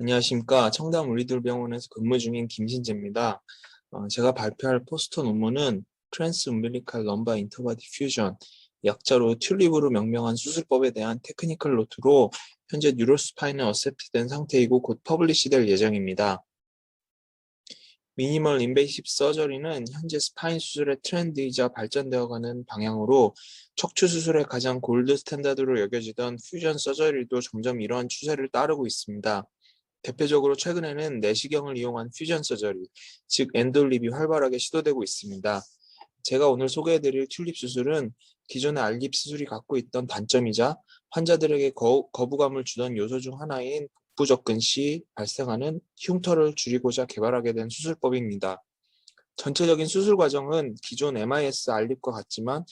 안녕하십니까. 청담 우리들병원에서 근무 중인 김신재입니다. 어, 제가 발표할 포스터 논문은 트랜스 umbilical lumbar interbody fusion, 약자로 튤립으로 명명한 수술법에 대한 테크니컬 노트로 현재 뉴로스파인은 어셉트된 상태이고 곧 퍼블리시 될 예정입니다. 미니멀 인베이시브 서저리는 현재 스파인 수술의 트렌드이자 발전되어가는 방향으로 척추 수술의 가장 골드 스탠다드로 여겨지던 퓨전 서저리도 점점 이러한 추세를 따르고 있습니다. 대표적으로 최근에는 내시경을 이용한 퓨전 서저리, 즉 엔돌립이 활발하게 시도되고 있습니다. 제가 오늘 소개해드릴 튤립 수술은 기존의 알립 수술이 갖고 있던 단점이자 환자들에게 거, 거부감을 주던 요소 중 하나인 복부 접근 시 발생하는 흉터를 줄이고자 개발하게 된 수술법입니다. 전체적인 수술 과정은 기존 MIS 알립과 같지만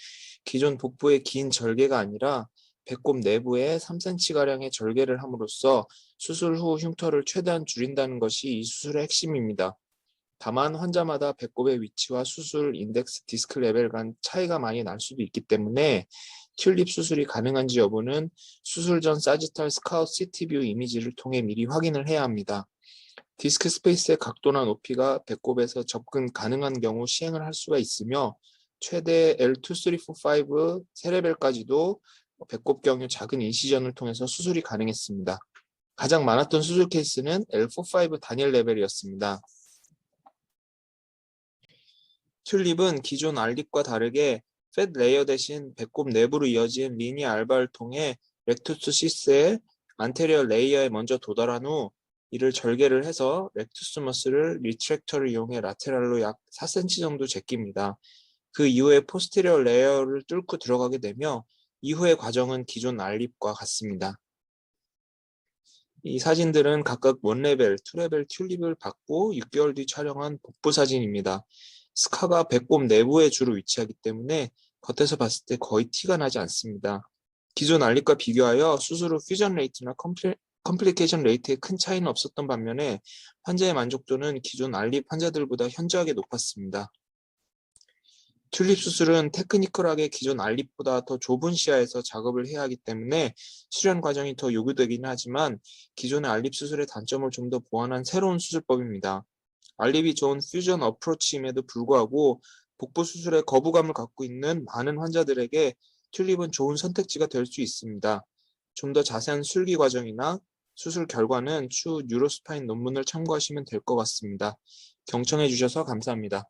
기존 복부의 긴 절개가 아니라 배꼽 내부에 3cm가량의 절개를 함으로써 수술 후 흉터를 최대한 줄인다는 것이 이 수술의 핵심입니다. 다만 환자마다 배꼽의 위치와 수술 인덱스 디스크 레벨 간 차이가 많이 날 수도 있기 때문에 튤립 수술이 가능한지 여부는 수술 전 사지탈 스카웃 CT뷰 이미지를 통해 미리 확인을 해야 합니다. 디스크 스페이스의 각도나 높이가 배꼽에서 접근 가능한 경우 시행을 할 수가 있으며 최대 L2345 세레벨까지도 배꼽 경유 작은 인시전을 통해서 수술이 가능했습니다. 가장 많았던 수술 케이스는 L45 단일 레벨이었습니다. 튤립은 기존 알립과 다르게 팻 레이어 대신 배꼽 내부로 이어진 리니 알바를 통해 렉투스 시스의 안테리어 레이어에 먼저 도달한 후 이를 절개를 해서 렉투스 머스를 리트랙터를 이용해 라테랄로 약 4cm 정도 제낍니다. 그 이후에 포스테리어 레이어를 뚫고 들어가게 되며 이후의 과정은 기존 알립과 같습니다. 이 사진들은 각각 원레벨, 투레벨 튤립을 받고 6개월 뒤 촬영한 복부 사진입니다. 스카가 배꼽 내부에 주로 위치하기 때문에 겉에서 봤을 때 거의 티가 나지 않습니다. 기존 알립과 비교하여 수술 후 퓨전 레이트나 컴플리, 컴플리케이션 레이트에 큰 차이는 없었던 반면에 환자의 만족도는 기존 알립 환자들보다 현저하게 높았습니다. 튤립 수술은 테크니컬하게 기존 알립보다 더 좁은 시야에서 작업을 해야 하기 때문에 수련 과정이 더 요구되긴 하지만 기존의 알립 수술의 단점을 좀 더 보완한 새로운 수술법입니다. 알립이 좋은 퓨전 어프로치임에도 불구하고 복부 수술에 거부감을 갖고 있는 많은 환자들에게 튤립은 좋은 선택지가 될 수 있습니다. 좀 더 자세한 술기 과정이나 수술 결과는 추후 뉴로스파인 논문을 참고하시면 될 것 같습니다. 경청해 주셔서 감사합니다.